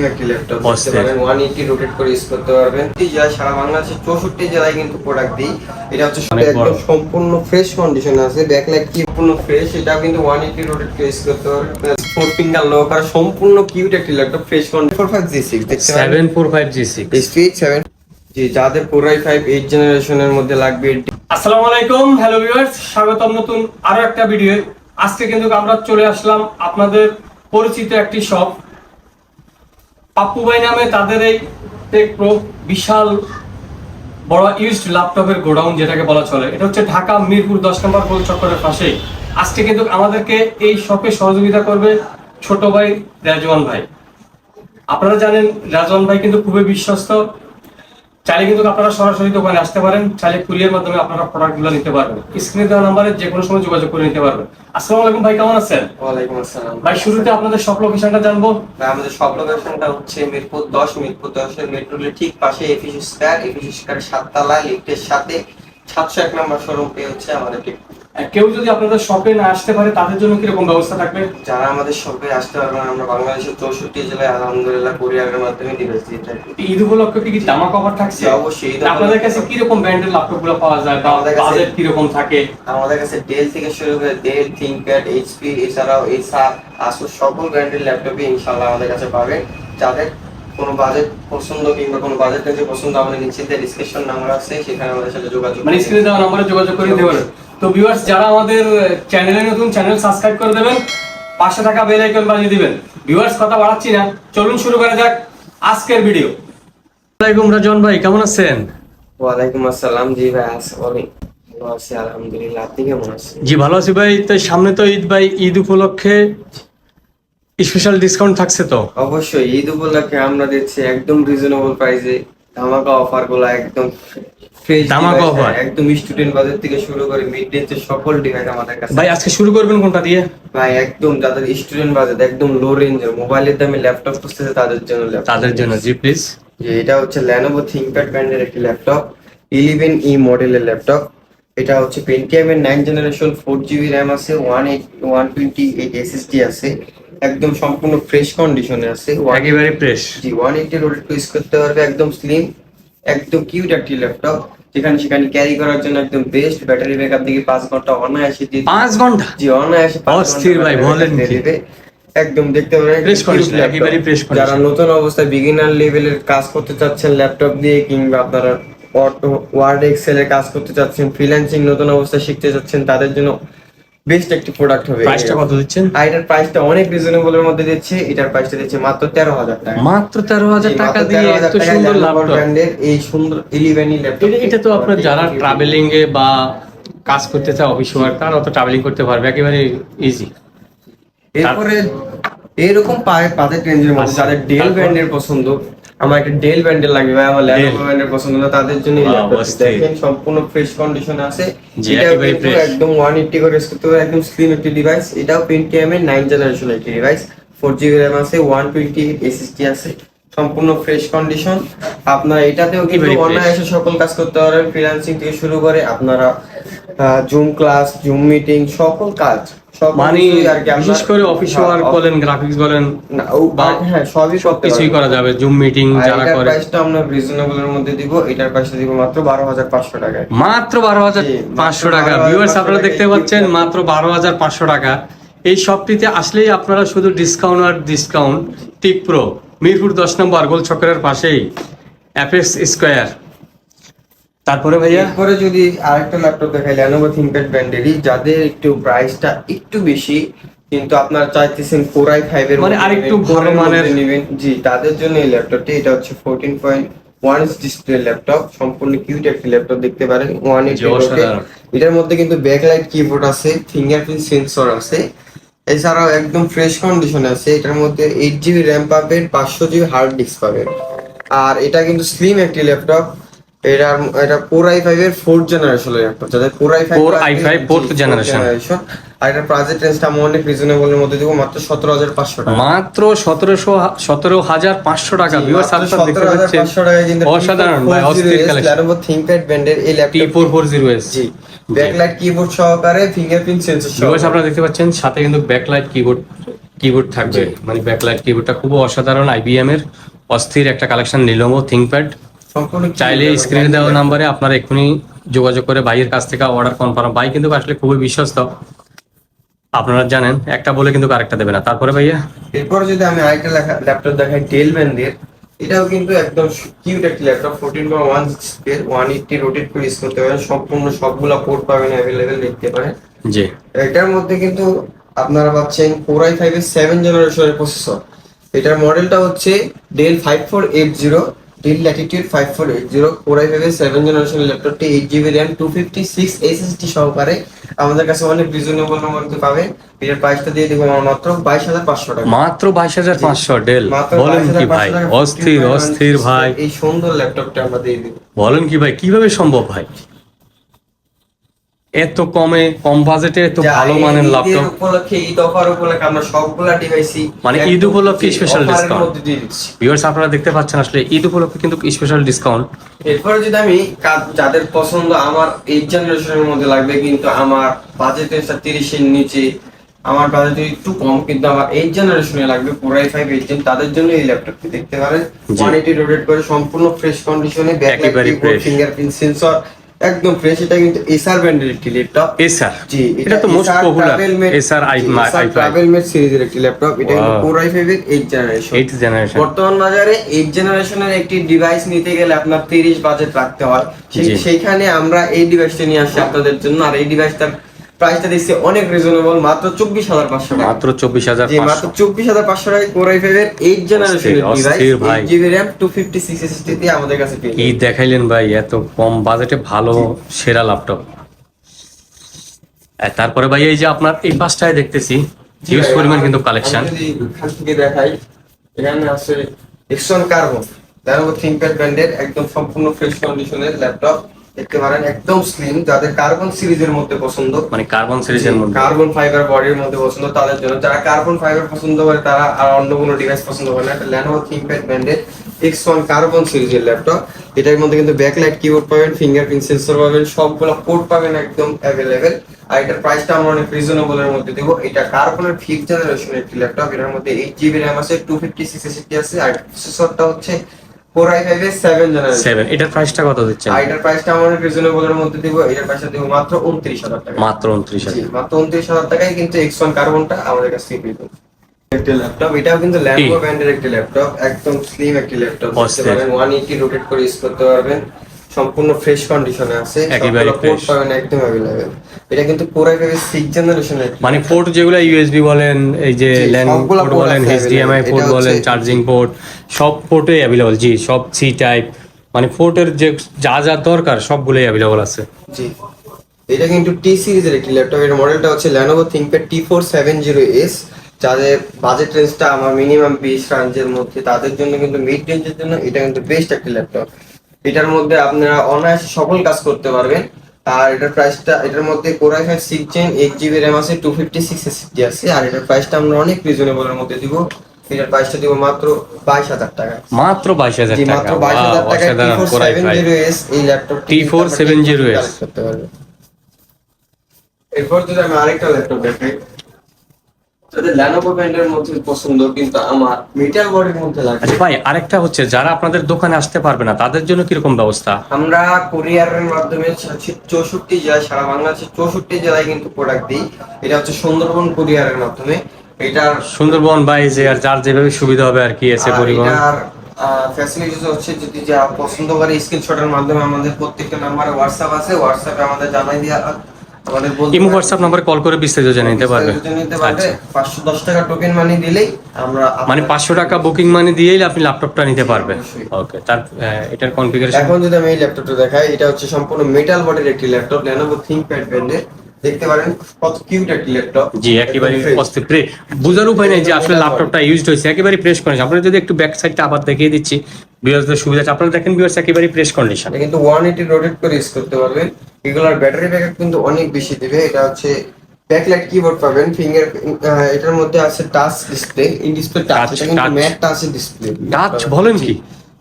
Slim একটি laptop দেখতে পারেন ওয়ান এইটি রোটেট করে ইউজ করতে পারবেন। এই যা সারা বাংলাদেশের চৌষট্টি জেলায় কিন্তু প্রোডাক্ট দিই। এটা হচ্ছে একদম সম্পূর্ণ ফ্রেশ কন্ডিশনে আছে। ব্যাকলাইট কি সম্পূর্ণ ফ্রেশ এটা কিন্তু ওয়ান এইটি রোটেট করে ইউজ করতে পারবেন। ফোর ফিঙ্গার লো করা সম্পূর্ণ কিউট একটি laptop fresh condition four five G six seven four five G six speed seven G যাদের ফাইভ এইট জেনারেশনের মধ্যে লাগবে আসসালামু আলাইকুম হ্যালো ভিউয়ার্স স্বাগতম নতুন আরও একটা ভিডিও আজকে কিন্তু আমরা চলে আসলাম আপনাদের পরিচিত একটি শপ পাপ্পু ভাই নামে তাদের এই টেক প্রো বিশাল বড় ইউজড ল্যাপটপের গোডাউন যেটাকে বলা চলে। এটা হচ্ছে ঢাকা মিরপুর দশ নম্বর গোল চক্করের পাশে। আজকে কিন্তু আমাদেরকে এই শপে সহযোগিতা করবে ছোট ভাই রাজওয়ান ভাই। আপনারা জানেন রাজওয়ান ভাই কিন্তু খুবই বিশ্বস্ত। চাইলে কিন্তু আপনারা সরাসরি দোকানে আসতে পারেন চাইলে কুরিয়ার মাধ্যমে আপনারা প্রোডাক্টগুলো নিতে পারবেন। স্ক্রিনে দেওয়া নাম্বারে যে কোনো সময় যোগাযোগ করে নিতে পারবেন। আসসালামু আলাইকুম ভাই কেমন আছেন? ওয়ালাইকুম আসসালাম। ভাই শুরুতে আপনাদের সব লোকেশনটা জানব। ভাই, আমাদের সব লোকেশনটা হচ্ছে মিরপুর দশ মিরপুর দশের মেট্রো রেলের ঠিক পাশে এফিস স্কয়ার এফিস স্কয়ার সাততলা লিফটের সাথে সাতশো এক নম্বর শোরুম পেয়ে হচ্ছে আমাদের কেউ যদি আপনাদের শপে না আসতে পারে তাদের জন্য কীরকম ব্যবস্থা থাকবে? যারা আমাদের শপে আসতে পারবেন আমরা বাংলাদেশের চৌষট্টি জেলায় আলহামদুলিল্লাহ কোরিয়ারের মাধ্যমে ডিভাইস দিয়ে থাকি। ঈদ উপলক্ষে কি কি জামা কভার থাকছে? অবশ্যই। আপনাদের কাছে কীরকম ব্র্যান্ডের ল্যাপটপগুলো পাওয়া যায় বা আমাদের কাছে- বাজেট কীরকম থাকে? আমাদের কাছে ডেল থেকে শুরু করে ডেল থিঙ্কপ্যাড এইচপি এছাড়াও এসার আসুস সকল ব্র্যান্ডের ল্যাপটপই ইনশাল্লাহ আমাদের কাছে পাবে যাদের কোনো বাজেট পছন্দ কিংবা কোনো বাজেট থেকে পছন্দ আমাদের নিচে ডিসক্রিপশন নাম্বার আছে সেখানে আমাদের সাথে যোগাযোগ মানে স্ক্রিনে দেওয়া নম্বরে যোগাযোগ করে পারেন তো ভিউয়ার্স যারা আমাদের চ্যানেলে নতুন চ্যানেল সাবস্ক্রাইব করে দেবেন পাশে থাকা বেল আইকন বাজিয়ে দিবেন। ভিউয়ার্স কথা বাড়াচ্ছি না। চলুন শুরু করা যাক আজকের ভিডিও আসসালামাইকুম রাজন ভাই কেমন আছেন? ওয়ালাইকুম আসসালাম জি ভাই ভালো আছি আলহামদুলিল্লাহ। আপনি কেমন আছেন? জি ভালো আছি ভাই। তো সামনে তো ঈদ ভাই ঈদ উপলক্ষে স্পেশাল ডিসকাউন্ট থাকছে তো? অবশ্যই ঈদ উপলক্ষে আমরা দিচ্ছি একদম রিজনেবল প্রাইসে ধামাকা অফারগুলো একদম ধামাকা offer? একদম স্টুডেন্ট বাজেট থেকে শুরু করে মিড রেঞ্জের সকল ডিভাইস আমাদের কাছে। ভাই আজকে শুরু করবেন কোনটা দিয়ে? ভাই একদম যাদের স্টুডেন্ট বাজেট একদম লো রেঞ্জের মোবাইলের দামে ল্যাপটপ খুঁজতেছে তাদের জন্য তাদের জন্য জি প্লিজ এটা হচ্ছে Lenovo ThinkPad ব্র্যান্ডের একটি ল্যাপটপ ইলেভেন ই মডেলের ল্যাপটপ এটা হচ্ছে পেন্টিয়াম এর nine generation four GB RAM আছে one eight one twenty eight SSD আছে। একদম সম্পূর্ণ ফ্রেশ কন্ডিশনে আছে। একেবারে ফ্রেশ জি ওয়ান এইটি রোডেড ইউজ করতে পারবে একদম স্লিম একদম কিউট একটি ল্যাপটপ যেখানে সেখানে ক্যারি করার জন্য একদম বেস্ট ব্যাটারি ব্যাকআপ দিকে পাঁচ ঘণ্টা অনায়াসে দিয়ে পাঁচ ঘণ্টা? জি অনায়াসে অস্থির ভাই, বলেন? একদম দেখতে পারেন যারা নতুন অবস্থায় বিগিনার লেভেলের কাজ করতে চাচ্ছেন ল্যাপটপ দিয়ে কিংবা আপনারা ওয়ার্ড এক্সেল এর কাজ করতে চাচ্ছেন ফ্রিল্যান্সিং নতুন অবস্থায় শিখতে চাচ্ছেন তাদের জন্য বেস্ট একটি প্রোডাক্ট হবে প্রাইসটা কত দিচ্ছেন? আর এটার প্রাইসটা অনেক রিজনেবল এর মধ্যে দিচ্ছে। এটার প্রাইসটা দিচ্ছে মাত্র তেরো হাজার টাকা। মাত্র তেরো হাজার জি, টাকা দিয়ে এত সুন্দর ল্যাপটপ ব্র্যান্ডের এই সুন্দর ইলেভেন ল্যাপটপ এটা তো আপনার যারা ট্রাভেলিং এ বা কাজ করতে চায় অফিস ওয়ার্ক তারা অত ট্রাভেলিং করতে পারবে একেবারে ইজি এরপরে এরকম পায়ে বাজেট রেঞ্জের মধ্যে আচ্ছা, যাদের ডেল ব্র্যান্ডের পছন্দ আমার একটা ডেল ব্র্যান্ডের লাগবে ভাই আমার। ল্যানোভো ব্র্যান্ডের পছন্দ না তাদের জন্য। দেখেন সম্পূর্ণ ফ্রেশ কন্ডিশন আছে fresh। একদম ওয়ান এইটটি করে use করতে পারে একদম স্লিম একটি ডিভাইস এটাও পেন্টিয়াম এর নাইন জেনারেশন একটি ডিভাইস ফোর জিবি র্যাম আছে ওয়ান টোয়েন্টি এসএসডি আছে সম্পূর্ণ ফ্রেশ কন্ডিশন আপনারা এটাতেও কিন্তু অনায়াসে সকল কাজ করতে পারবেন ফ্রিল্যান্সিং থেকে শুরু করে আপনারা জুম ক্লাস জুম মিটিং সকল কাজ মানে বিশেষ করে অফিস হ্যাঁ, ওয়ার্ক বলেন গ্রাফিক্স বলেন হ্যাঁ সবই সব কিছুই করা যাবে জুম মিটিং যারা করে। প্রাইসটা আমরা রিজনেবল এর মধ্যে দিব এটার প্রাইসটা দিব মাত্র বারো হাজার পাঁচশো টাকায়। মাত্র বারো হাজার জি, পাঁচশো মাত্র টাকা 12,500 ভিউয়ার্স আপনারা দেখতে পাচ্ছেন মাত্র বারো হাজার পাঁচশো টাকা। এই শপটিতে আসলেই আপনারা শুধু ডিসকাউন্ট আর ডিসকাউন্ট টিপ প্রো মিরপুর দশ নম্বর গোল চক্রের পাশেই অ্যাপেক্স স্কোয়ার তারপরে ভাইয়া? এরপরে যদি আরেকটা ল্যাপটপ দেখাই Lenovo ThinkPad ব্র্যান্ডেরই যাদের একটু প্রাইসটা একটু বেশি কিন্তু আপনারা চাইতেছেন কোরাই ফাইভ এর মানে আরেকটু ভালো core মানের- নেবেন। জি তাদের জন্য এই ল্যাপটপটি এটা হচ্ছে fourteen point one display laptop সম্পূর্ণ কিউট একটি ল্যাপটপ দেখতে পারেন ওয়ান জি, অসাধারণ। এটার মধ্যে কিন্তু ব্যাকলাইট কিবোর্ড আছে ফিঙ্গারপ্রিন্ট সেন্সর আছে এছাড়াও একদম ফ্রেশ কন্ডিশন আছে এটার মধ্যে এইট জিবি র্যাম পাবেন পাঁচশো জিবি হার্ড ডিস্ক পাবেন। আর এটা কিন্তু স্লিম একটি ল্যাপটপ এটা এটা কোর আই ফাইভ এর ফোর্থ জেনারেশন ল্যাপটপ যাদের core I five Core i5 fourth generation। আর এটার প্রাইস রেঞ্জটা আমি অনেক রিজনেবল এর মধ্যে দিব মাত্র সতেরো হাজার পাঁচশো টাকা। মাত্র সতেরোশো সতেরো হাজার পাঁচশো টাকা। মাত্র আপনারা দেখতে পাচ্ছেন অসাধারণ ভাই অস্থির কালেকশন ThinkPad ব্র্যান্ডের এই টি laptop four four zero S G backlight keyboard সহকারে ফিঙ্গারপ্রিন্ট সেন্সর ভিউয়ার্স আপনারা দেখতে পাচ্ছেন সাথে কিন্তু ব্যাকলাইট কিবোর্ড কিবোর্ড থাকবে। মানে ব্যাকলাইট কিবোর্ডটা খুব অসাধারণ। আইবিএম এর অস্থির একটা কালেকশন নিলমো থিঙ্কপ্যাড সম্পূর্ণ চাইলে স্ক্রিনে দেওয়া নাম্বারে আপনারা এক্ষুনি যোগাযোগ করে ভাইয়ের কাছ থেকে অর্ডার কনফার্ম ভাই কিন্তু আসলে খুবই বিশ্বস্ত। আপনারা জানেন একটা বলে কিন্তু আরেকটা দেবে না। তারপরে ভাইয়া? এরপর যদি আমি আরেকটা লেখা ল্যাপটপ দেখাই ডেল ব্যান্ডের এটাও কিন্তু একদম কিউট একটা laptop fourteen point one six one eighty rotate করে ইউজ করতে পারেন। সম্পূর্ণ সবগুলা পোর্ট পাবেন অ্যাভেলেবেল দেখতে পারেন। জি। এটার মধ্যে কিন্তু আপনারা পাচ্ছেন কোর আই ফাইভ এর সেভেন জেনারেশনের প্রসেসর এটার মডেলটা হচ্ছে Dell five four eight zero Dell Latitude five four eight zero core I five এর সেভেন জেনারেশনের ল্যাপটপটি eight GB RAM two fifty six SSD সহকারে আমাদের কাছে অনেক রিজনেবল মধ্যে পাবে। এর প্রাইসটা দিয়ে দেবো আমার মাত্র বাইশ হাজার পাঁচশো টাকা। মাত্র বাইশ হাজার পাঁচশো ডেল। বলেন কি ভাই? অস্থির অস্থির ভাই। এই সুন্দর ল্যাপটপটা আমরা দিয়ে দিব। বলেন কি ভাই কীভাবে সম্ভব ভাই? এত কমে কম বাজেটে এত ভালো এই মানের ল্যাপটপ উপলক্ষে ঈদ অফার উপলক্ষে আমরা সবগুলা ডিভাইসই মানে ঈদ উপলক্ষে দিয়ে দিচ্ছি। ভিউয়ার্স আপনারা দেখতে পাচ্ছেন আসলে ঈদ উপলক্ষে কিন্তু স্পেশাল ডিসকাউন্ট এরপরে যদি আমি যাদের পছন্দ আমার এইট জেনারেশনের মধ্যে লাগবে কিন্তু আমার বাজেট তিরিশের নিচে আমার বাজেট একটু কম কিন্তু আমার এইট জেনারেশনে লাগবে ফোর আই ফাইভ এইট তাদের জন্য এই ল্যাপটপটি দেখতে পারেন। ওয়ান এইটি রোটেট করে সম্পূর্ণ ফ্রেশ কন্ডিশনে fresh। ফিঙ্গারপ্রিন্ট সেন্সর একদম ফ্রেশ এটা কিন্তু এসআর ব্র্যান্ডের একটি ল্যাপটপ এসআর জি এটা তো most popular SR I I TravelMate সিরিজের একটি ল্যাপটপ এটা কিন্তু. কোর আই এর 8 জেনারেশন 8 জেনারেশন বর্তমান বাজারে 8 জেনারেশনের একটি ডিভাইস নিতে গেলে আপনার তিরিশ বাজেট রাখতে হয়। সেই- সেইখানে আমরা এই ডিভাইসটা নিয়ে আসছি আপনাদের জন্য। আর এই ডিভাইসটার প্রাইসটা দিচ্ছি অনেক রিজনেবল মাত্র চব্বিশ হাজার পাঁচশো মাত্র চব্বিশ হাজার মাত্র চব্বিশ হাজার পাঁচশো টাকায় কোর আই ফাইভ এর এইট জেনারেশনের অস্থির, ভাই। Eight GB RAM two fifty six SSD দিয়ে আমাদের কাছে কি দেখাইলেন ভাই এত কম বাজেটে ভালো সেরা ল্যাপটপ তারপরে ভাই এই যে আপনার এই পাঁচটায় দেখতেছি হিউজ পরিমাণ কিন্তু কালেকশন এখান থেকে দেখাই এখানে আছে এক্সন কার্বন তারপর থিংকপ্যাড ব্র্যান্ডের একদম সম্পূর্ণ ফ্রেশ কন্ডিশনের ল্যাপটপ দেখতে পারেন একদম স্লিম যাদের কার্বন সিরিজের মধ্যে পছন্দ। মানে কার্বন সিরিজের মধ্যে। কার্বন ফাইবার বডির মধ্যে পছন্দ তাদের জন্য। যারা কার্বন ফাইবার পছন্দ করে তারা আর অন্য কোনো ডিভাইস পছন্দ করে না। একটা ল্যানোভো থিংকপ্যাড ব্র্যান্ডের এক্স ওয়ান কার্বন সিরিজের ল্যাপটপ এটার মধ্যে কিন্তু ব্যাকলাইট কিবোর্ড পাবেন ফিঙ্গারপ্রিন্ট সেন্সর পাবেন সবগুলো পোর্ট পাবেন একদম অ্যাভেলেবেল আর এটার প্রাইসটা আমরা অনেক রিজনেবলের মধ্যে দেবো। এটা কার্বনের ফিফথ জেনারেশনের একটি ল্যাপটপ এটার মধ্যে এইট জিবি র্যাম আছে টু ফিফটি সিক্স এসএসডি আছে আর প্রসেসরটা হচ্ছে ফোর আই ফাইভ এর সেভেন জেনারেশন সেভেন এটার প্রাইসটা কত দিচ্ছেন? আর এটার প্রাইসটা আমরা রিজনেবলের মধ্যে দিব এটার প্রাইসটা দেবো মাত্র উনত্রিশ হাজার টাকা। মাত্র উনত্রিশ হাজার। মাত্র উনত্রিশ হাজার টাকায় কিন্তু এক্স ওয়ান কার্বনটা আমাদের কাছ থেকে পেয়ে যাবেন। একটি ল্যাপটপ এটাও কিন্তু ল্যানোভো ব্র্যান্ডের একটি ল্যাপটপ একদম স্লিম একটি ল্যাপটপ অস্থির। পারেন ওয়ান এইটি রোটেট করে ইউজ করতে পারবেন। সম্পূর্ণ ফ্রেশ কন্ডিশনে আছে একেবারে পোর্ট পাবেন একদম অ্যাভেলেবেল এটা কিন্তু পুরো একেবারে সিক্স জেনারেশনের মানে পোর্ট যেগুলো ইউএসবি বলেন এই যে সবগুলা পোর্ট বলেন এইচডিএমআই পোর্ট বলেন চার্জিং পোর্ট সব পোর্টে অ্যাভেলেবল জি সব সি টাইপ মানে পোর্টের যে যা যা দরকার সবগুলোই অ্যাভেলেবল আছে। জি। এটা কিন্তু টি সিরিজের একটি ল্যাপটপ এর মডেলটা হচ্ছে Lenovo ThinkPad T470S যাদের বাজেট রেঞ্জটা আমার মিনিমাম বিশ রেঞ্জের মধ্যে তাদের জন্য কিন্তু মিড রেঞ্জের জন্য এটা কিন্তু বেস্ট একটা ল্যাপটপ এটার মধ্যে আপনারা অনায়াসে সকল কাজ করতে পারবেন। আর এটার প্রাইসটা এটার মধ্যে Core i5 six gen eight GB RAM আছে টু ফিফটি সিক্স এসএসডি আছে। আর এটার প্রাইসটা আমরা অনেক রিজনেবলের মধ্যে দিব। এটার প্রাইসটা দিব মাত্র বাইশ হাজার টাকা। মাত্র বাইশ হাজার টাকা। মাত্র বাইশ হাজার টাকায় অসাধারণ T4 কোরাই ফাইভ 70S এই ল্যাপটপটি T470S করতে পারবে এরপর যদি আমি আরেকটা ল্যাপটপ দেখাই। ব্র্যান্ডের মধ্যে পছন্দ কিন্তু আমার মেটাল বডির মধ্যে লাগে আচ্ছা ভাই আরেকটা হচ্ছে যারা আপনাদের দোকানে আসতে পারবে না তাদের জন্য কীরকম ব্যবস্থা? আমরা কুরিয়ারের মাধ্যমে চৌষট্টি জেলায় সারা বাংলাদেশের চৌষট্টি জেলায় কিন্তু প্রোডাক্ট দিই। এটা হচ্ছে সুন্দরবন কুরিয়ারের মাধ্যমে। এটার সুন্দরবন যে আর যার যেভাবে সুবিধা হবে আর কি এসে পরিবহন। ফ্যাসিলিটিস হচ্ছে যদি যা পছন্দ করে স্ক্রিনশটের মাধ্যমে আমাদের প্রত্যেকটা নাম্বারে হোয়াটসঅ্যাপ আছে হোয়াটসঅ্যাপে আমাদের জানাই দিয়া আমাদের বলতে ইমো হোয়াটসঅ্যাপ নাম্বারে কল করে বিস্তারিত জানিয়ে নিতে পারবে। নিতে পারবে। আচ্ছা। টাকা টোকেন মানি দিলেই আমরা মানে পাঁচশো টাকা বুকিং মানি দিয়েই আপনি ল্যাপটপটা নিতে পারবেন। ওকে তার এটার কনফিগারেশন এখন যদি আমি এই ল্যাপটপটা দেখাই এটা হচ্ছে সম্পূর্ণ মেটাল বডির একটি ল্যাপটপ Lenovo ThinkPad ব্র্যান্ডের দেখতে পারেন কত কিউট একটি ল্যাপটপ জি একেবারে অস্থির। প্রে বুঝার উপায় নেই যে আসলে ল্যাপটপটা ইউজড হয়েছে একেবারে প্রেস কন্ডিশন আপনারা যদি একটু ব্যাক সাইডটা আবার দেখিয়ে দিচ্ছি ভিউয়ার্সদের সুবিধা আছে। আপনারা দেখেন ভিউয়ার্স একেবারে প্রেস কন্ডিশন কিন্তু ওয়ান এইটি রোটেট করে ইউজ করতে পারবেন। এগুলোর ব্যাটারি ব্যাকআপ কিন্তু অনেক বেশি দিবে। এটা হচ্ছে ব্যাকলাইট কিবোর্ড পাবেন ফিঙ্গার এটার মধ্যে আছে touch display in display touch এটা কিন্তু ম্যাট টাচ ডিসপ্লে টাচ বলেন কি?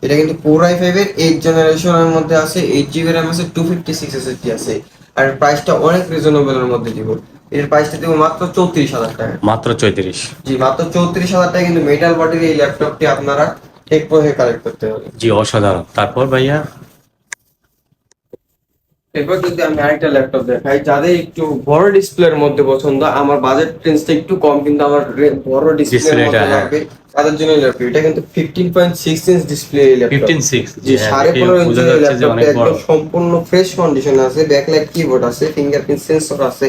এটা কিন্তু কোর আই ফাইভ এর এইট জেনারেশনের মধ্যে আছে এইট জিবি র্যাম আছে টু ফিফটি সিক্স এসএসডি আছে। আর প্রাইসটা অনেক রিজনেবল এর মধ্যে দিব। এর প্রাইসটা দেবো মাত্র চৌত্রিশ হাজার টাকা। মাত্র চৌত্রিশ। জি মাত্র চৌত্রিশ হাজার টাকা কিন্তু মেটাল বডির এই ল্যাপটপটি আপনারা টেক প্রোহে কালেক্ট করতে হবে। জি অসাধারণ। তারপর ভাইয়া? এরপর যদি আমি আরেকটা ল্যাপটপ দেখাই যাদের একটু বড় ডিসপ্লের মধ্যে পছন্দ আমার বাজেট রেঞ্জটা একটু কম কিন্তু আমার বড় ডিসপ্লের মধ্যে হ্যাঁ। লাগবে তাদের জন্য ল্যাপটপ এটা কিন্তু fifteen point six inch display laptop fifteen six জি সাড়ে পনেরো ইঞ্চি বোঝা যাচ্ছে যে অনেক ল্যাপটপটা একদম সম্পূর্ণ ফ্রেশ কন্ডিশনে আছে ব্যাকলাইট কিবোর্ড আছে ফিঙ্গারপ্রিন্ট সেন্সর আছে।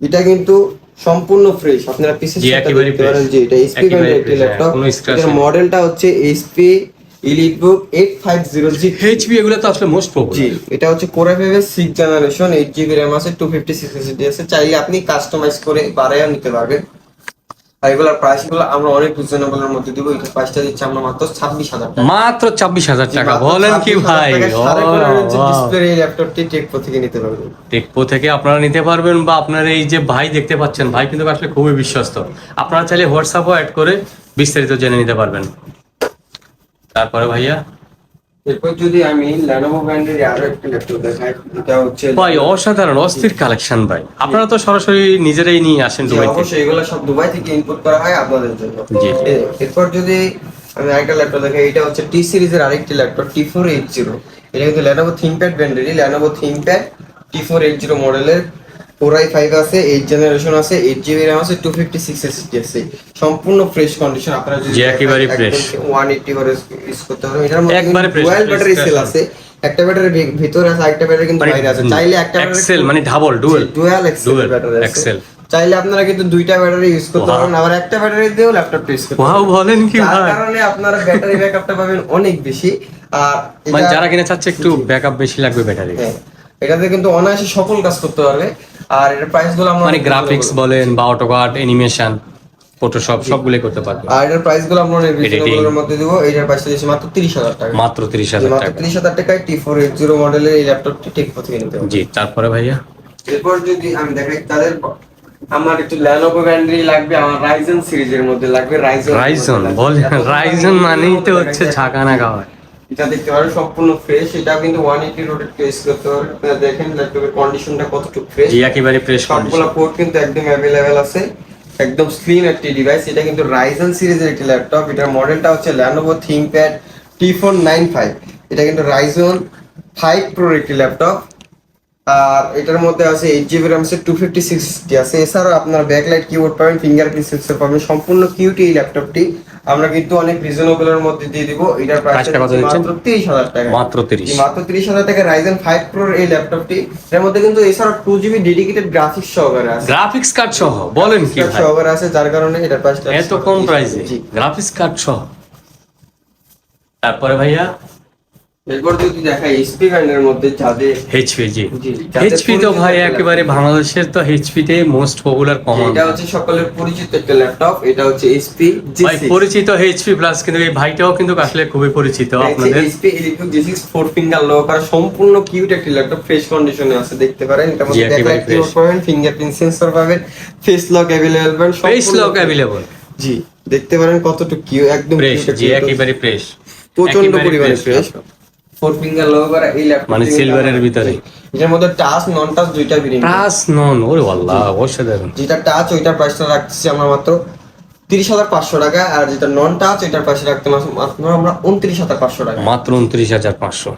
এটা কিন্তু সম্পূর্ণ ফ্রেশ আপনারা পিসের সাথে দেখতে পারেন যে এটা এইচপি একেবারে ব্র্যান্ডের একটি ল্যাপটপ নেই। মডেলটা হচ্ছে HP EliteBook eight five zero G HP এগুলো তো আসলে মোস্ট জি পপুলার এটা হচ্ছে core ফেভের six generation eight GB RAM আছে টু ফিফটি সিক্স এসএসডি আছে। চাইলে আপনি কাস্টমাইজ করে বাড়ায়ও নিতে পারবেন। আর এগুলোর প্রাইসগুলো আমরা অনেক রিজনেবল এর মধ্যে দিব। এটার প্রাইসটা দিচ্ছি আমরা মাত্র ছাব্বিশ হাজার টাকা। মাত্র ছাব্বিশ হাজার টাকা। বলেন কি ভাই? ডিসপ্লের এই ল্যাপটপটি টেকপো থেকে নিতে পারবেন। টেকপো থেকে আপনারা নিতে পারবেন বা আপনার এই যে ভাই দেখতে পাচ্ছেন ভাই কিন্তু আসলে খুবই বিশ্বস্ত। আপনারা চাইলে হোয়াটসঅ্যাপও অ্যাড করে বিস্তারিত জেনে নিতে পারবেন। তারপরে ভাইয়া এরপর যদি আমি ল্যানোভো ব্র্যান্ডের আরও একটি ল্যাপটপ দেখাই হচ্ছে ভাই অসাধারণ অস্থির কালেকশন ভাই। আপনারা তো সরাসরি নিজেরাই নিয়ে আসেন দুবাই থেকে অবশ্যই এগুলো সব দুবাই থেকে ইনপুট করা হয় আপনাদের জন্য। জি। এরপর যদি আমি আরেকটা ল্যাপটপ দেখাই এটা হচ্ছে টি সিরিজের আরেকটি laptop T four eight zero এটা কিন্তু Lenovo ThinkPad ব্র্যান্ডেরই Lenovo ThinkPad T four eight zero মডেলের ফোর আই ফাইভ আছে এইট জেনারেশন আছে এইট জিবি র্যাম আছে টু ফিফটি সিক্স এসএসডি আছে। সম্পূর্ণ ফ্রেশ কন্ডিশন আপনারা যদি একেবারে fresh। ওয়ান এইটটি করে ইউজ করতে পারবেন এটার মধ্যে একবারে fresh, ডুয়াল ব্যাটারি সেল আছে। একটা ব্যাটারি ভিতরে আছে আরেকটা ব্যাটারি কিন্তু মানে বাইরে আছে। চাইলে একটা এক্সেল মানে double dual dual excel battery আছে। চাইলে আপনারা কিন্তু দুইটা ব্যাটারি ইউজ করতে. পারবেন আবার একটা ব্যাটারি দিয়েও ল্যাপটপ ইউজ করতে পারবেন বলেন কি ভাই? কারণে আপনারা ব্যাটারি ব্যাকআপটা পাবেন অনেক বেশি। আর মানে যারা কিনা চাচ্ছে একটু ব্যাকআপ বেশি লাগবে ব্যাটারি এটাতে কিন্তু অনায়াসে সকল কাজ করতে পারবে। আর এটার প্রাইসগুলো আমরা মানে গ্রাফিক্স বলেন বা অটোকাট অ্যানিমেশন ফটোশপ সবগুলোই করতে পারবে। আর এটার প্রাইসগুলো আমরা অনেক। রিজনেবলের মধ্যে দিব। এটার প্রাইসটা দিচ্ছি মাত্র তিরিশ হাজার টাকা। মাত্র তিরিশ হাজার মাত্র টাকা। তিরিশ হাজার টাকায় টি ফোর এইট জিরো মডেলের এই ল্যাপটপটি টেক থেকে নিতে হবে। জি তারপরে ভাইয়া? এরপর যদি আমি দেখাই তাদের আমার একটু ল্যানোভো ব্র্যান্ডেরই লাগবে আমার রাইজেন সিরিজের মধ্যে লাগবে রাইজেন রাইজন বল রাইজন মানেই তো হচ্ছে ছাকা না খাওয়া। এটা দেখতে পারেন সম্পূর্ণ ফ্রেশ এটা কিন্তু ওয়ান এইটি রোডের টেস করতে আপনারা দেখেন ল্যাপটপের কন্ডিশনটা কতটুকু ফ্রেশ জি একেবারে ফ্রেশ সবগুলো পোর্ট কিন্তু একদম অ্যাভেলেবেল আছে। একদম স্লিম একটি ডিভাইস এটা কিন্তু রাইজেন সিরিজের একটি ল্যাপটপ এটার মডেলটা হচ্ছে ফোর নাইন ফাইভ এটা কিন্তু রাইজন ফাইভ প্রোর একটি ল্যাপটপ আর এটার মধ্যে আছে এইট জিবি র্যাম আছে টু ফিফটি সিক্স আছে। এছাড়াও আপনার ব্যাকলাইট কিবোর্ড পাবেন ফিঙ্গারপ্রিন্ট সেন্সর পাবেন। সম্পূর্ণ কিউটি এই ল্যাপটপটি আমরা কিন্তু অনেক রিজনেবলের মধ্যে দিয়ে দিব। এটার প্রাইস? মাত্র তিরিশ হাজার টাকা। মাত্র তিরিশ। এই মাত্র তিরিশ হাজার টাকা রাইজেন ফাইভ প্রোর এই ল্যাপটপটি এর মধ্যে কিন্তু এছাড়া টু জিবি ডেডিকেটেড গ্রাফিক্স সহকারে আছে। গ্রাফিক্স কার্ড সহ বলেন কি ভাই? সহকারে আছে যার কারণে এটার প্রাইস এত কম প্রাইসে গ্রাফিক্স কার্ড সহ। তারপরে ভাইয়া? এরপর যদি দেখাই এইচপি ব্র্যান্ডের মধ্যে যাদের এইচপি জি। জি, এইচপি তো ভাই একেবারে বাংলাদেশের তো এইচপি তে মোস্ট পপুলার কমন এটা হচ্ছে সকলের পরিচিত একটা ল্যাপটপ এটা হচ্ছে এইচপি ভাই পরিচিত এইচপি প্লাস কিন্তু এই ভাইটাও কিন্তু আসলে খুবই পরিচিত আপনাদের। HP electric G four finger low করা সম্পূর্ণ কিউট একটি ল্যাপটপ ফ্রেশ কন্ডিশনে আছে দেখতে পারেন। মধ্যে fresh। পাবেন ফিঙ্গারপ্রিন্ট সেন্সর পাবেন ফেস লক পাবেন ফেস লক জি দেখতে পারেন কতটুকু কিউ একদম জি একেবারে ফ্রেশ প্রচণ্ড পরিমাণে ফ্রেশ ফোর ফিঙ্গার লো করা এই ল্যাপটপ মানে সিলভারের ভিতরে? এটার মধ্যে টাচ নন টাচ দুইটা ভেরিয়েন্ট প্লাস নন ওরে আল্লাহ অসাধারণ যেটা টাচ ওইটার প্রাইসটা রাখতেছি আমরা মাত্র তিরিশ হাজার পাঁচশো টাকা আর যেটা নন টাচ এটার প্রাইস রাখতে মাত্র আমরা উনত্রিশ হাজার পাঁচশো টাকা। মাত্র উনত্রিশ হাজার পাঁচশো।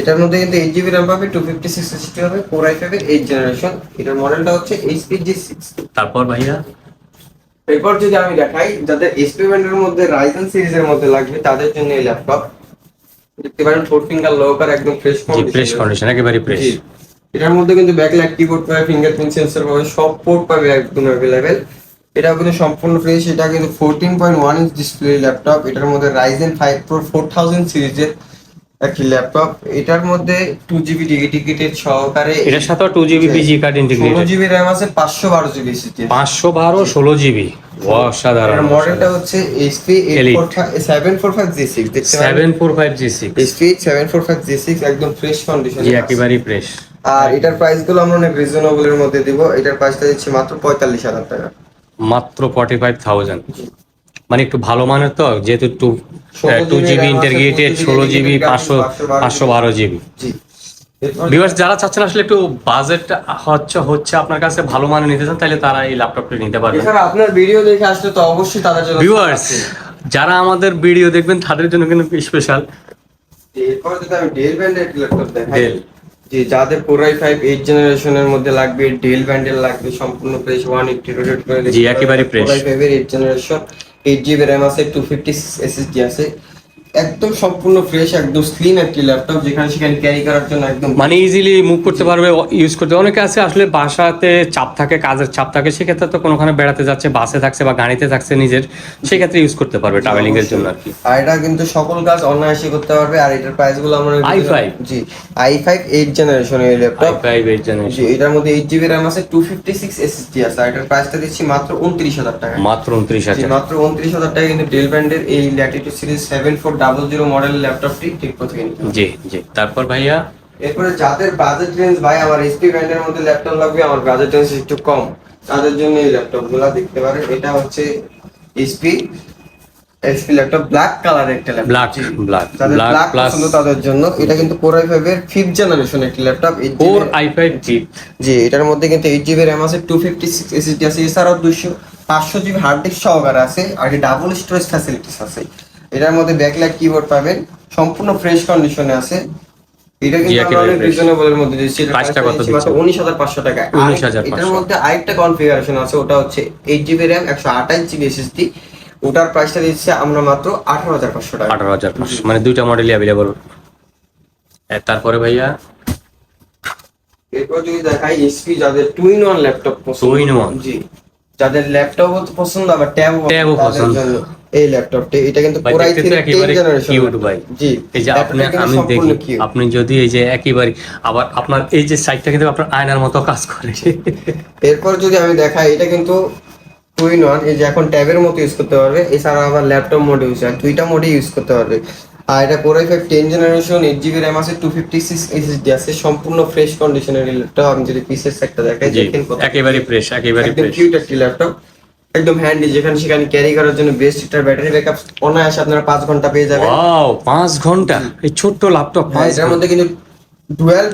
এটার মধ্যে কিন্তু এইট জিবি র্যাম পাবে টু ফিফটি সিক্স সিক্সটি হবে four I five eight generation এটার মডেলটা হচ্ছে এইচপি জি সিক্স তারপর ভাইয়া? এরপর যদি আমি দেখাই যাদের এসপি ব্র্যান্ডের মধ্যে রাইজেন সিরিজের মধ্যে লাগবে তাদের জন্য এই ল্যাপটপ দেখতে পারেন ফোর ফিঙ্গার লোকার একদম ফ্রেশ কন্ডিশন ফ্রেশ কন্ডিশন একেবারে ফ্রেশ এটার মধ্যে কিন্তু ব্যাকলাইট কিবোর্ড পাবে ফিঙ্গারপ্রিন্ট সেন্সর পাবে সব পোর্ট পাবে একদম অ্যাভেলেবেল এটা কিন্তু সম্পূর্ণ ফ্রেশ এটা কিন্তু fourteen point one inch display laptop এটার মধ্যে ফাইভ প্রো ফোর থাউজেন্ড সিরিজের একটি ল্যাপটপ এটার মধ্যে টু জিবি টিকিটেড সহকারে এটার সাথে টু জিবি বিজি কার্ড ষোলো ইন্টিগ্রেটেড জিবি র্যাম আছে পাঁচশো বারো জিবি সিটি পাঁচশো বারো ষোলো জিবি অসাধারণ। মডেলটা হচ্ছে HP. Seven four five G six seven four five G six HP seven four five G six একদম ফ্রেশ কন্ডিশন একেবারেই ফ্রেশ আর এটার প্রাইসগুলো আমরা অনেক রিজনেবল এর মধ্যে দিব। এটার প্রাইসটা দিচ্ছি মাত্র পঁয়তাল্লিশ হাজার টাকা। মাত্র ফর্টি ফাইভ থাউজেন্ড মানে একটু ভালো মানের তো যেহেতু টু টু জিবি ইন্টারগ্রেটেড ষোলো জিবি পাঁচশো পাঁচশো বারো জিবি ভিউয়ার্স যারা চাচ্ছেন আসলে একটু বাজেট হচ্ছে হচ্ছে আপনার কাছে ভালো মানে নিতে চান তাহলে তারা এই ল্যাপটপটি নিতে এছাড়া আপনার ভিডিও দেখে আসলে তো অবশ্যই তাদের জন্য ভিউয়ার্স যারা আমাদের ভিডিও দেখবেন তাদের জন্য কিন্তু স্পেশাল এরপর যদি আমি ডেল ব্যান্ডের ল্যাপটপ দেখাই। জি যাদের কোরাই ফাইভ এইট জেনারেশনের মধ্যে লাগবে ডেল ব্যান্ডেল লাগবে সম্পূর্ণ প্রেস ওয়ান এইটটি রোটেট করে জি, একেবারে। Core i five eight generation eight GB RAM আছে টু ফিফটি এসএসডি আছে একদম সম্পূর্ণ ফ্রেশ একদম স্লিম একটি ল্যাপটপ যেখানে সেখানে ক্যারি করার জন্য একদম মানে ইজিলি মুভ করতে পারবে ইউজ করতে অনেকে আছে আসলে বাসাতে চাপ থাকে কাজের চাপ থাকে সেক্ষেত্রে তো কোনোখানে বেড়াতে যাচ্ছে বাসে থাকছে বা গাড়িতে থাকছে নিজের সেক্ষেত্রে ইউজ করতে পারবে ট্রাভেলিং এর জন্য আর কি। আর এটা কিন্তু সকল কাজ অনায়াসে করতে পারবে আর এটার প্রাইসগুলো আমরা i5 জি আই ফাইভ এইট জেনারেশনের ল্যাপটপ ফাইভ এইট জি জেনারেশন এটার মধ্যে এইট জিবি র্যাম আছে টু ফিফটি সিক্স এসএসডি আছে আর এটার প্রাইসটা দিচ্ছি মাত্র উনত্রিশ হাজার টাকা। মাত্র উনত্রিশ জি, হাজার। মাত্র উনত্রিশ হাজার টাকা কিন্তু ডেল ব্র্যান্ডের এই Latitude series seven four double zero মডেলের ল্যাপটপটি ঠিক থেকে নিতে জি জি। তারপর ভাইয়া? এরপরে যাদের বাজেট রেঞ্জ ভাই আমার এসপি ব্র্যান্ডের মধ্যে ল্যাপটপ লাগবে আমার বাজেট রেঞ্জ একটু কম। তাদের জন্য এই ল্যাপটপগুলা দেখতে পারেন। এটা হচ্ছে এসপি এসপি ল্যাপটপ ব্ল্যাক কালারের একটা ল্যাপটপ ব্ল্যাক ব্ল্যাক ব্ল্যাক পছন্দ তাদের জন্য। এটা কিন্তু কোরাই ফাইভ এর ফিফথ জেনারেশন একটি ল্যাপটপ ফোর আই ফাইভ জি জি এটার মধ্যে কিন্তু এইট জিবি র্যাম আছে টু ফিফটি সিক্স এসএসডি আছে এছাড়াও দুশো পাঁচশো জিবি হার্ড ডিস্ক সহকারে আছে আর ডাবল স্টোরেজ ফ্যাসিলিটিস আছে। এটার মধ্যে ব্যাকলাইট কিবোর্ড পাবেন। সম্পূর্ণ ফ্রেশ কন্ডিশনে আছে। এটা কিন্তু আমরা অনেক রিজনেবলের মধ্যে দিচ্ছি Price-টা কত হাজার পাঁচশো টাকা। 19,500 এটার মধ্যে আরেকটা কনফিগারেশন আছে ওটা হচ্ছে এইট জিবি র্যাম একশো আঠাশ জিবি এসএসডি ওটার প্রাইসটা দিচ্ছে আমরা মাত্র আঠারো হাজার পাঁচশো টাকা। আঠারো হাজার পাঁচশো। মানে দুইটা মডেলই অ্যাভেলেবল তারপরে ভাইয়া? এরপর যদি দেখাই এসপি যাদের টু ইন ওয়ান ল্যাপটপ পছন্দ। Two in one। জি যাদের ল্যাপটপ পছন্দ আবার ট্যাব Tab ও পছন্দ। এই ল্যাপটপটি এটা কিন্তু তো ভাই। জি এই যে আপনি আমি দেখি আপনি যদি এই যে একেবারে আবার আপনার এই যে সাইডটা কিন্তু আপনার আয়নার মতো কাজ করে। এরপর যদি আমি দেখাই এটা কিন্তু টু ইন ওয়ান এই যে এখন ট্যাবের মতো ইউজ করতে পারবে। এছাড়া আবার ল্যাপটপ মোড ইউজ হয় দুইটা মোডে ইউজ করতে পারবে। আর এটা core i five ten generation eight GB RAM আছে টু ফিফটি সিক্স এসএসডি আছে সম্পূর্ণ ফ্রেশ কন্ডিশনের ল্যাপটপ আমি যদি পিসের সাইডটা দেখাই দেখেন একেবারে ফ্রেশ একেবারে ফ্রেশ কিউট একটি ল্যাপটপ একদম হ্যান্ডি যেখানে সেখানে ক্যারি করার জন্য বেস্ট এটার ব্যাটারি ব্যাকআপ অনায়াসে আপনারা পাঁচ ঘণ্টা পেয়ে যাবেন। ওয়াও পাঁচ ঘণ্টা? এই ছোট্ট ল্যাপটপ এটার মধ্যে কিন্তু ডুয়াল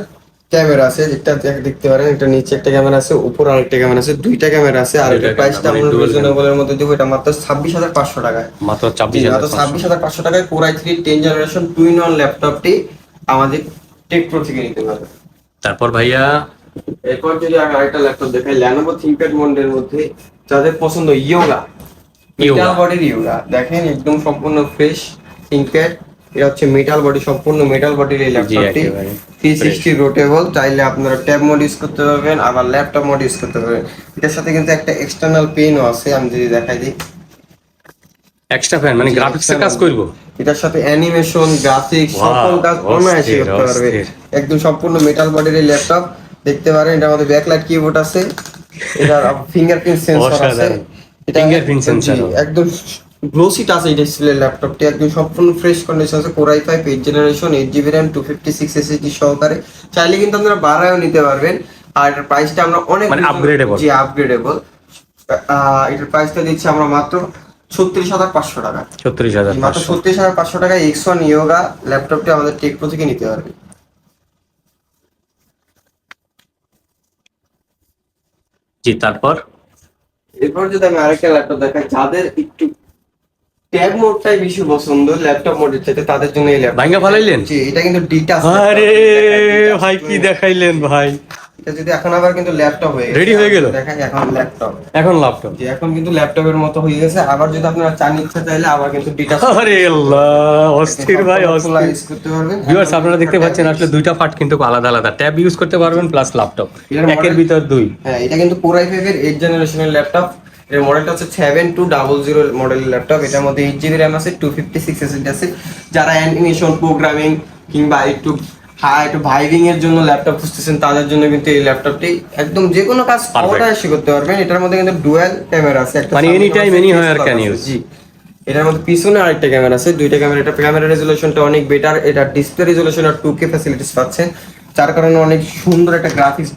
ক্যামেরা আছে একটা দেখ- দেখতে পারেন একটা নিচে একটা ক্যামেরা আছে উপর আরেকটা ক্যামেরা আছে দুইটা ক্যামেরা আছে আর এটার প্রাইসটা আমরা রিজনেবলের মধ্যে দেবো এটা মাত্র ছাব্বিশ হাজার পাঁচশো টাকায়। মাত্র ছাব্বিশ জি, হাজার মাত্র ছাব্বিশ হাজার পাঁচশো টাকায় core i three ten generation two in one ল্যাপটপটি আমাদের টেক প্রো থেকে নিতে পারবে তারপর ভাইয়া? এরপর যদি আমি আরেকটা ল্যাপটপ দেখাই ল্যানোভো থিংকপ্যাড মডেলের মধ্যে যাদের পছন্দ ইয়োগা। মেটাল বডির ইয়োগা দেখেন একদম সম্পূর্ণ ফ্রেশ থিংকপ্যাড এটা হচ্ছে মেটাল বডি সম্পূর্ণ মেটাল বডির এই ল্যাপটপটি থ্রি সিক্সটি রোটেবল চাইলে আপনারা ট্যাব মোড ইউজ করতে পারবেন আবার ল্যাপটপ মোড ইউজ করতে পারবেন। এটার সাথে কিন্তু একটা এক্সটার্নাল পেনও আছে আমি যদি দেখাই দিই। এক্সট্রা ফ্যান মানে গ্রাফিক্সের কাজ। করব? এটার সাথে অ্যানিমেশন গ্রাফিক্স সকল কাজ অনায়াসে করতে পারবে। একদম সম্পূর্ণ মেটাল বডির এই ল্যাপটপ দেখতে পারেন এটার মধ্যে ব্যাকলাইট কিবোর্ড আছে। এটার ফিঙ্গারপ্রিন্ট সেন্সর আছে। এটা জি, ও। একদম গ্লোসি টাচ এই ডিসপ্লে ল্যাপটপটি একদম সম্পূর্ণ ফ্রেশ কন্ডিশন আছে। Core i five eight generation eight GB RAM two fifty six SSD সহকারে। চাইলে কিন্তু আপনারা বাড়ায়ও নিতে পারবেন। আর এটার প্রাইসটা আমরা অনেক মানে upgradable। জি আপগ্রেডেবল এটার প্রাইসটা দিচ্ছি আমরা মাত্র ছত্রিশ হাজার পাঁচশো টাকা। ছত্রিশ হাজার মাত্র ছত্রিশ হাজার পাঁচশো টাকায় এক্স ওয়ান ইয়োগা ল্যাপটপটি আমাদের টেকপ্রো থেকে নিতে পারবে। জি তারপর? এরপর যদি আমি আরেকটা ল্যাপটপ দেখাই যাদের একটু ট্যাব মোডটাই বেশি পছন্দ ল্যাপটপ মোডের চাইতে তাদের জন্য এই ল্যাপটপ ভাঙ্গা ফালাইলেন? জি এটা কিন্তু ডিটাচ আরে ভাই কি দেখাইলেন ভাই? এটা যদি এখন আবার কিন্তু ল্যাপটপ হয়ে গেছে Ready হয়ে গেল? দেখাই এখন ল্যাপটপ এখন ল্যাপটপ যে এখন কিন্তু ল্যাপটপের মতো হয়ে গেছে আবার যদি আপনারা চান ইচ্ছা চাইলে আবার কিন্তু ডিটাচ আরে আল্লাহ অস্থির ভাই অস্থির। করতে পারবেন। ভিউয়ার্স আপনারা দেখতে পাচ্ছেন আসলে দুইটা পার্ট কিন্তু আলাদা আলাদা। ট্যাব ইউজ করতে পারবেন প্লাস ল্যাপটপ একের ভিতর দুই। হ্যাঁ এটা কিন্তু কোরাই ফাইভ এর এইট জেনারেশনের ল্যাপটপ এর মডেলটা হচ্ছে সেভেন টু ডাবল জিরো মডেলের ল্যাপটপ এটার মধ্যে এইট জিবি র্যাম আছে টু ফিফটি সিক্স এসএসডি আছে। যারা অ্যানিমেশন প্রোগ্রামিং কিংবা একটু হ্যাঁ একটু ভাইভিং এর জন্য ল্যাপটপ খুঁজতেছেন তাদের জন্য কিন্তু এই ল্যাপটপটি একদম যে কোনো কাজ Perfect. অনায়াসে করতে পারবেন। এটার মধ্যে কিন্তু ডুয়াল ক্যামেরা আছে একটা মানে আছে, anywhere পিছনে can আছে। use। জি। এটার মধ্যে পিছনে আরেকটা ক্যামেরা আছে দুইটা ক্যামেরা এটা ক্যামেরা রেজলিউশনটা অনেক বেটার এটা ডিসপ্লে রেজলিউশন আর টু কে ফ্যাসিলিটিস পাচ্ছেন যার কারণে অনেক সুন্দর একটা গ্রাফিক্স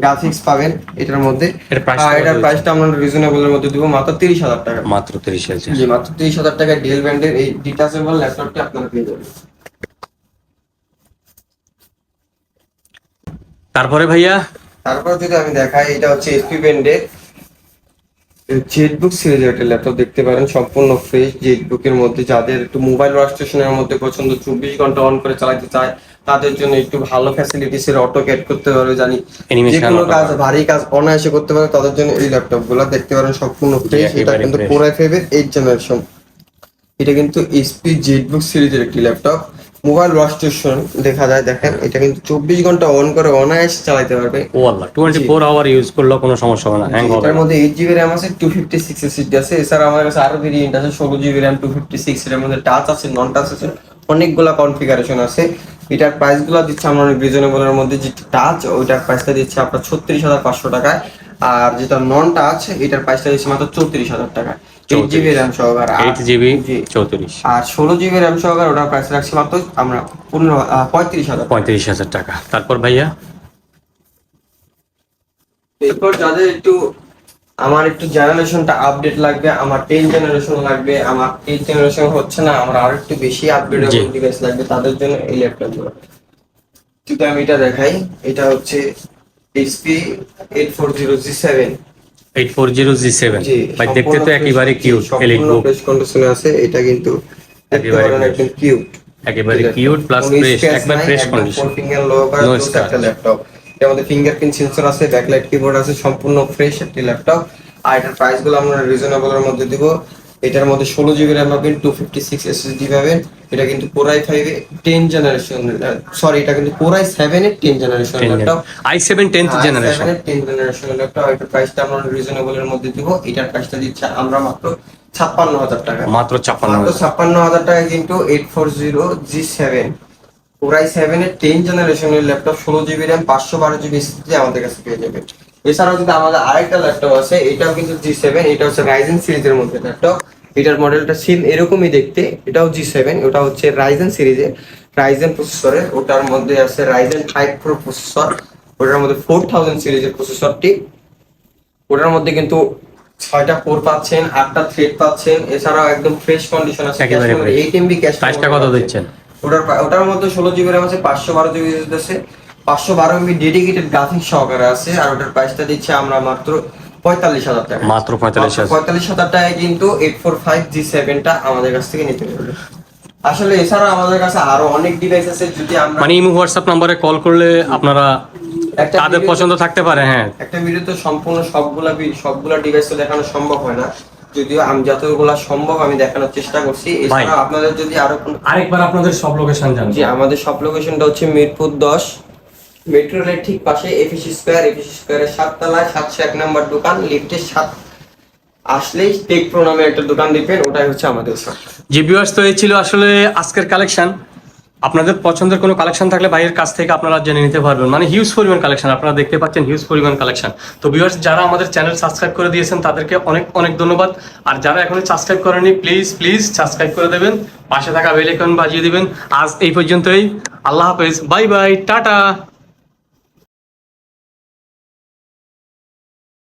গ্রাফিক্স পাবেন এটার মধ্যে। এটার প্রাইসটা আমরা রিজনেবল এর মধ্যে দিব মাত্র তিরিশ হাজার টাকা। মাত্র তিরিশ হাজার। জি মাত্র তিরিশ হাজার টাকা ডেল ব্র্যান্ডের এই ডিটাচেবল ল্যাপটপটি আপনারা পেয়ে যাবেন। তারপরে ভাইয়া? তারপর যদি আমি দেখাই এটা হচ্ছে এসপি ব্যান্ডের জেটবুক সিরিজের একটা ল্যাপটপ দেখতে পারেন সম্পূর্ণ ফ্রেশ জেটবুকের মধ্যে। যাদের একটু মোবাইল ওয়ার্ক স্টেশনের মধ্যে পছন্দ চব্বিশ ঘণ্টা অন করে চালাতে চায় তাদের জন্য একটু ভালো ফ্যাসিলিটিস এর অটো ক্যাট করতে পারবে জানি। যে কোনো কাজ ভারী কাজ অনায়াসে করতে পারে তাদের জন্য এই ল্যাপটপগুলো দেখতে পারেন সম্পূর্ণ ফ্রেশ এটা কিন্তু। কোরাই ফাইভের এইট জেনারেশন এটা কিন্তু এসপি জেটবুক সিরিজের একটি ল্যাপটপ মোবাইল ওয়ার্ক স্টেশন দেখা যায় দেখেন এটা কিন্তু চব্বিশ ঘণ্টা অন করে অনায়াসে চালাতে পারবে। ও Allah twenty four hour use করলেও কোনো সমস্যা হবে না হ্যাং হবে এটার না। মধ্যে এইট জিবি র্যাম আছে টু ফিফটি সিক্স এসএসডি আছে। এছাড়া আমার কাছে আরও ভেরিয়েন্ট আছে ষোলো GB RAM two fifty six এর মধ্যে টাচ আছে নন টাচ আছে অনেকগুলা কনফিগারেশন আছে। এটার প্রাইসগুলো দিচ্ছে আমরা অনেক রিজনেবল এর মধ্যে যেটা টাচ ওইটার প্রাইসটা দিচ্ছে আপনার ছত্রিশ হাজার পাঁচশো টাকায়। আর যেটা নন টাচ এটার প্রাইসটা দিচ্ছে মাত্র চৌত্রিশ হাজার টাকা এইট জিবি র্যাম সহকারে এইট জিবি চৌত্রিশ। আর ষোলো জিবি র্যাম সহকারে ওটার প্রাইস রাখছি মাত্র আমরা পনেরো পঁয়ত্রিশ হাজার পঁয়ত্রিশ হাজার টাকা। তারপর ভাইয়া? এরপর যাদের একটু আমার একটু জেনারেশনটা আপডেট লাগবে আমার টেন জেনারেশন লাগবে আমার টেন জেনারেশন হচ্ছে না আমার আরও একটু বেশি আপডেট। ডিভাইস লাগবে তাদের জন্য এই ল্যাপটপ যদি আমি এটা দেখাই এটা হচ্ছে HP eight four zero G seven eight four zero G seven ভাই দেখতে তো একেবারে কিউট এলিট বুক ফ্রেশ কন্ডিশনে আছে এটা কিন্তু একেবারে একদম কিউট একেবারে কিউট প্লাস ফ্রেশ একবার ফ্রেশ কন্ডিশন ফিঙ্গার লো করা No দুটো scratch। একটা ল্যাপটপ এর মধ্যে ফিঙ্গারপ্রিন্ট সেন্সর আছে ব্যাকলাইট কিবোর্ড আছে সম্পূর্ণ ফ্রেশ একটি ল্যাপটপ আর এটার প্রাইসগুলো আমরা রিজনেবল এর মধ্যে দিব। এটার মধ্যে ষোলো জিবি র্যাম পাবেন টু ফিফটি সিক্স এসএসডি পাবেন। এটা কিন্তু core i five ten generation sorry এটা কিন্তু কোরাই সেভেন এর ten generation laptop I seven tenth generation ten generation laptop এটার প্রাইসটা আমরা রিজনেবল এর মধ্যে দিব। এটার প্রাইসটা দিচ্ছে আমরা মাত্র ছাপ্পান্ন হাজার টাকা। মাত্র ছাপ্পান্ন ছাপ্পান্ন হাজার টাকা কিন্তু eight four zero G seven core i seven এর টেন জেনারেশনের ল্যাপটপ ষোলো জিবি র্যাম পাঁচশো বারো জিবি আমাদের কাছে পেয়ে যাবেন। এছাড়াও কিন্তু আমাদের আরেকটা ল্যাপটপ আছে এটাও কিন্তু জি সেভেন এটা হচ্ছে রাইজেন সিরিজের মধ্যে ল্যাপটপ এটার মডেলটা সেম এরকমই দেখতে এটাও জি সেভেন ওটা হচ্ছে রাইজেন সিরিজের রাইজেন প্রসেসরের ওটার মধ্যে আছে রাইজেন ফাইভ প্রো প্রসেসর ওটার মধ্যে ফোর থাউজেন্ড সিরিজের প্রসেসরটি ওটার মধ্যে কিন্তু ছয়টা কোর পাচ্ছেন আটটা থ্রেড পাচ্ছেন এছাড়াও একদম ফ্রেশ কন্ডিশন আছে। এইট এমবি ক্যাশ কত দিচ্ছেন? ওটার ওটার মধ্যে ষোলো জিবি র্যাম আছে পাঁচশো বারো জিবি আছে পাঁচশো বারো এমবি ডেডিকেটেড গ্রাফিক্স সহকারে আছে আর ওটার প্রাইসটা দিচ্ছে আমরা মাত্র পঁয়তাল্লিশ হাজার টাকা। মাত্র পঁয়তাল্লিশ হাজার। পঁয়তাল্লিশ হাজার টাকায় কিন্তু এইট ফোর ফাইভ জি সেভেনটা আমাদের কাছ থেকে নিতে পারবে। আসলে এছাড়া আমাদের কাছে আরও অনেক ডিভাইস আছে যদি আমরা মানে ইমো হোয়াটসঅ্যাপ নাম্বারে কল করলে আপনারা একটা তাদের পছন্দ থাকতে পারে হ্যাঁ। একটা ভিডিওতে সম্পূর্ণ সবগুলা সবগুলা ডিভাইস তো দেখানো সম্ভব হয় না। যদিও আমি যতগুলা সম্ভব আমি দেখানোর চেষ্টা করছি। এছাড়া আপনাদের যদি আরও আরেকবার আপনাদের সব লোকেশন জানব। জি আমাদের সব লোকেশনটা হচ্ছে মিরপুর দশ মেট্রো রেলের ঠিক পাশে এফিসি স্কোয়ার এফিসি স্কোয়ারের সাততলায় সাতশো এক নম্বর দোকান লিফটের সাত আসলেই টেক প্রো নামে একটা দোকান দেখবেন, ওটাই হচ্ছে আমাদের জি ভিউয়ার্স তো এই ছিল আসলে আজকের কালেকশন আপনাদের পছন্দের কোনো কালেকশন থাকলে ভাইয়ের কাছ থেকে আপনারা জেনে নিতে পারবেন। মানে হিউজ পরিমাণ কালেকশন আপনারা দেখতে পাচ্ছেন হিউজ পরিমাণ কালেকশন তো ভিউয়ার্স যারা আমাদের চ্যানেল সাবস্ক্রাইব করে দিয়েছেন, তাদেরকে অনেক অনেক ধন্যবাদ। আর যারা এখনও সাবস্ক্রাইব করেনি প্লিজ প্লিজ সাবস্ক্রাইব করে দেবেন। পাশে থাকা বেল বাজিয়ে দিবেন। আজ এই পর্যন্তই। আল্লাহ হাফেজ। Bye bye. টাটা।